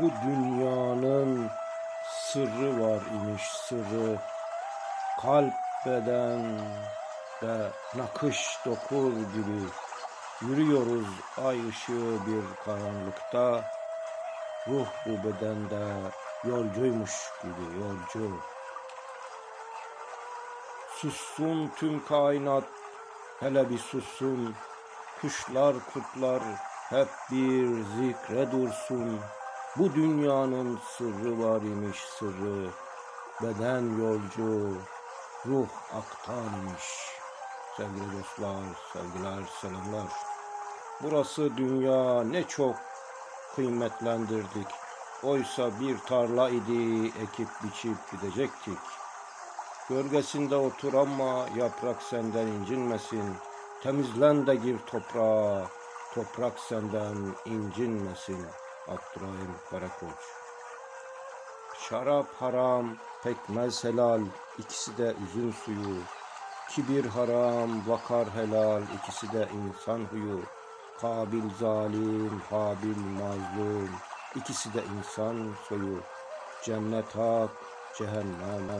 Bu dünyanın sırrı var imiş sırrı. Kalp beden ve nakış dokur gibi. Yürüyoruz ay ışığı bir karanlıkta. Ruh bu bedende yolcuymuş gibi yolcu. Sussun tüm kainat, hele bir sussun. Kuşlar, kurtlar hep bir zikre dursun. Bu dünyanın sırrı var imiş sırrı. Beden yolcu, ruh aktan imiş. Sevgili dostlar, sevgiler, selamlar. Burası dünya ne çok kıymetlendirdik. Oysa bir tarla idi, ekip biçip gidecektik. Gölgesinde otur ama yaprak senden incinmesin. Temizlen de gir toprağa, toprak senden incinmesin. Abdurrahim Karakoç Şarap haram, pekmez helal, ikisi de üzüm suyu. Kibir haram, vakar helal, ikisi de insan huyu. Kabil zalim, Habil mazlum, ikisi de insan soyu. Cennet hak, cehennem